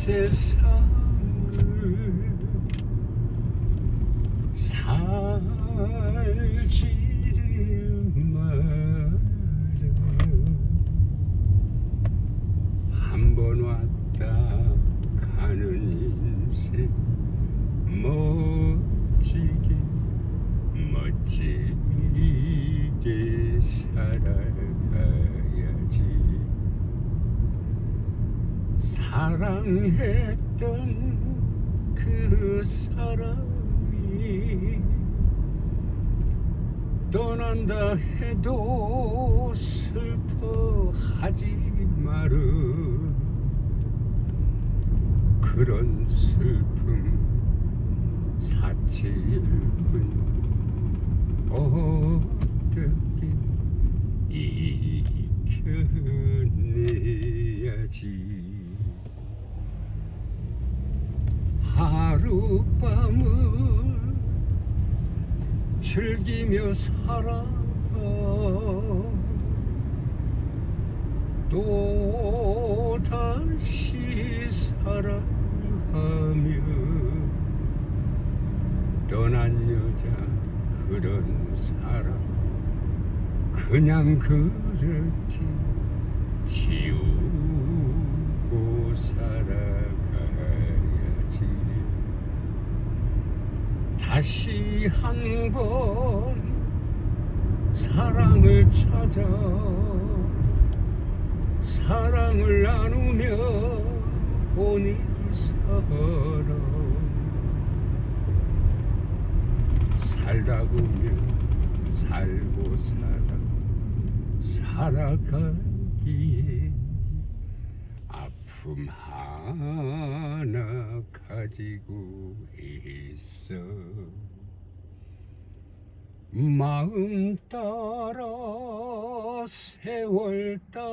세상을 살지를 마라 한 번 왔다 가는 인생 멋지게 멋지게 살아가야지 사랑했던 그 사람이 떠난다 해도 슬퍼하지 마름 그런 슬픔 사칠분 어떻게 이겨내야지 하룻밤을 즐기며 살아봐. 또 다시 사랑하며 떠난 여자 그런 사람 그냥 그렇게 지우고 살아가야지 다시 한 번 사랑을 찾아 사랑을 나누며 오늘 살아 살다 보면 살고 살아 살아가기에 아픔 하나 가지고 있어. 마음 따라 세월 따라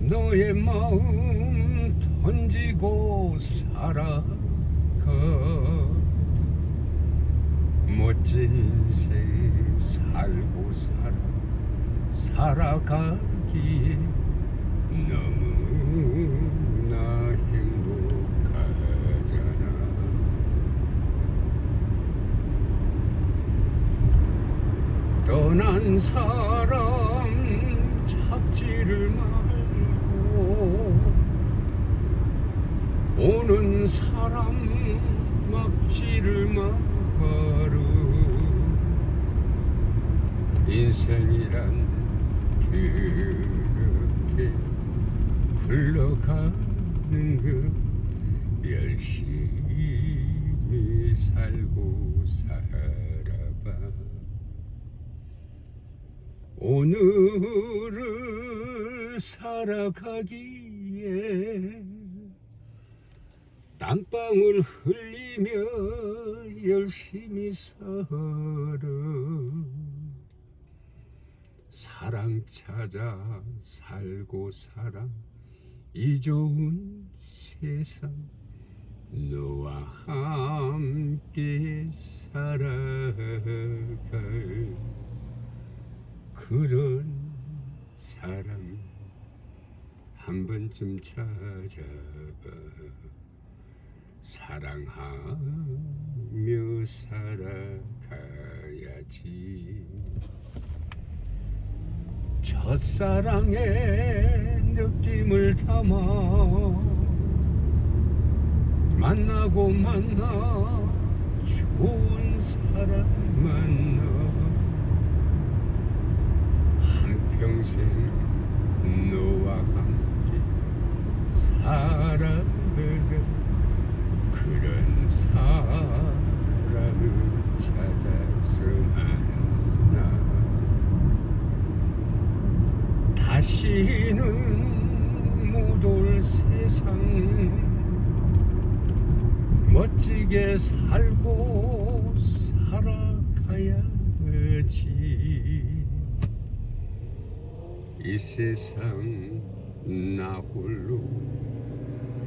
너의 마음 던지고 살아가. 멋진 인생 살고 살아 살아가기에 너무나 행복하잖아 떠난 사람 잡지를 말고 오는 사람 막지를 마루. 인생이란 그렇게 굴러가는 그 열심히 살고 살아봐 오늘을 살아가기에 땀방울 흘리며 열심히 살아. 사랑 찾아 살고 살아 이 좋은 세상 너와 함께 살아갈 그런 사람 한 번쯤 찾아봐. 사랑하며 살아가야지. 첫사랑의 느낌을 담아 만나고 만나 좋은 사람 만나 한 평생 너와 함께 살아가 그런 사람을 찾아서 만나. 다시는 못 올 세상. 멋지게 살고 살아가야지 이 세상 나 홀로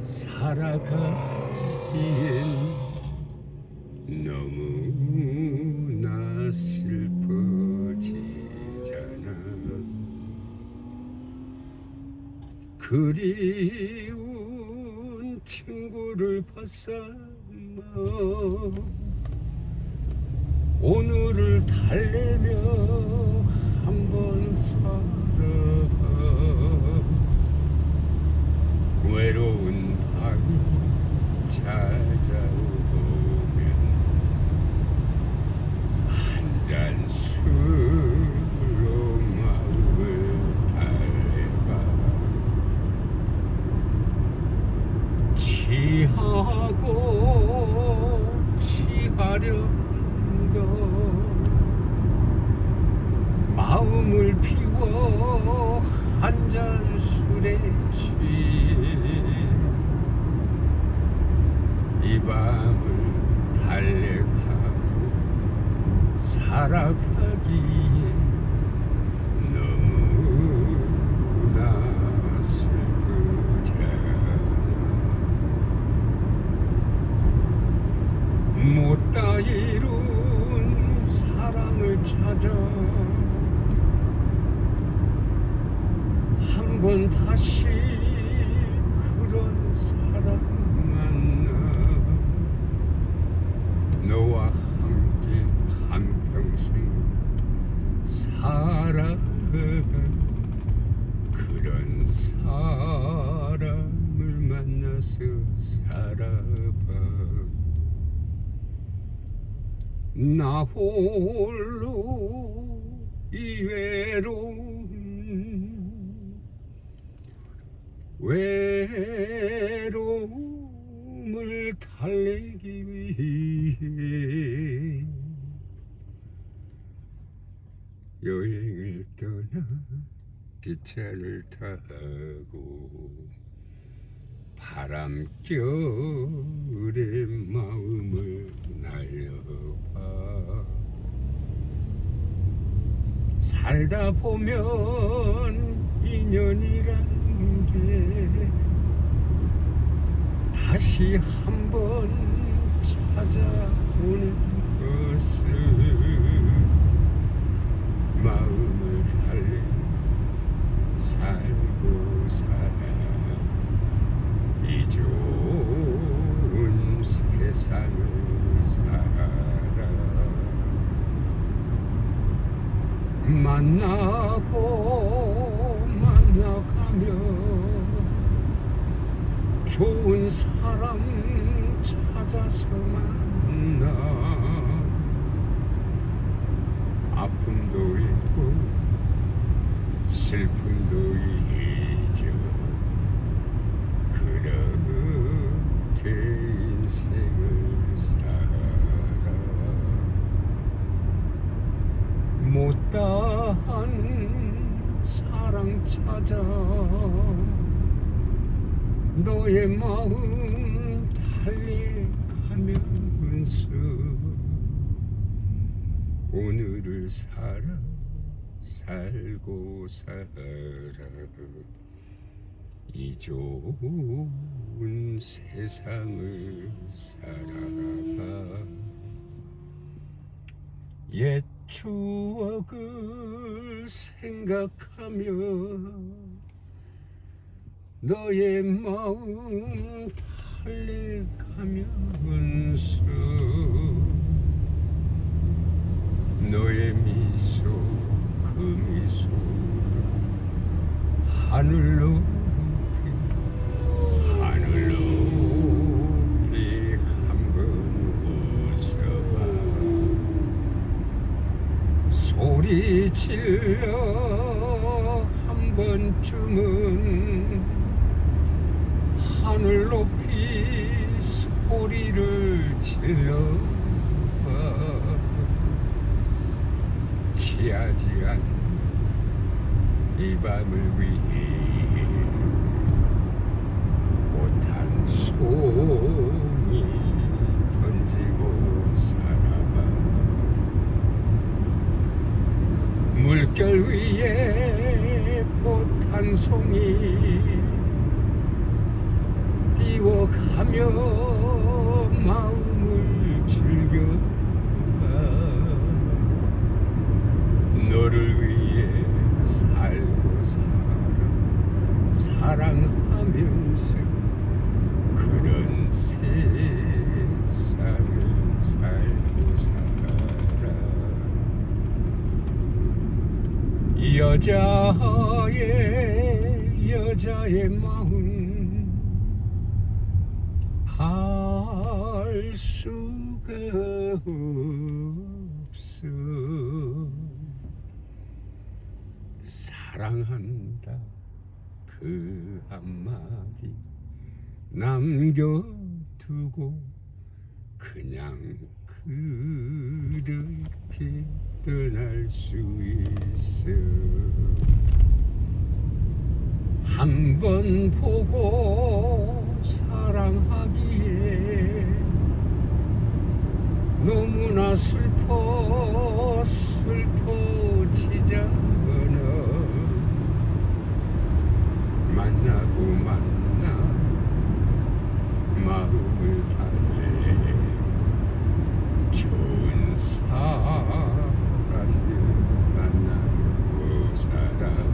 살아가기엔 너무나 슬퍼지잖아. 그리운 친구를 벗삼아 오늘을 달래며 한번 살아봐 외로운 밤이 찾아오면 한 잔 술로 마음을 달래봐. 취하고 취하련도 마음을 피워 한 잔 술에 취 이 밤을 달래가고 살아가기에 너무나 슬프잖아. 못다 이룬 사랑을 찾아 한 번 다시 그런 사람 만나 너와 함께 한평생 살아가 그런 사람을 만나서 살아봐. 나 홀로 이 외로움 외로움을 달래기 위해 여행을 떠나 기차를 타고 바람결에 마음을 날려봐. 살다 보면 인연이란 게 다시 한번 찾아오는 것을 마음을 달리 살고 살아 이 좋은 세상을 살아 만나고 만나가며 좋은 사람 찾아서 만나. 아픔도 있고 슬픔도 잊어. 그렇게 인생을 살아 못다한 사랑 찾아. 너의 마음 달래가면서 오늘을 살아 살고 살아 이 좋은 세상을 살아가 옛 추억을 생각하며 너의 마음 달래가면서 너의 미소 그 미소 하늘 높 소리 질러 한 번쯤은 하늘 높이 소리를 질러 취하지 않은 이 밤을 위해 꽃한 송이 던지고 살아봐 물결 위에 꽃 한 송이 띄워가며 마음을 즐겨가 너를 위해 살고 살아 사랑하면서 그런 세상을 살고 살아라 여자의 여자의 마음 알 수가 없어. 사랑한다 그 한마디 남겨두고 그냥 그렇게 떠날 수 있어 한 번 보고 사랑하기에 너무나 슬퍼 슬퍼지잖아 만나고 만나 마음을 달래 좋은 사람 sa araw.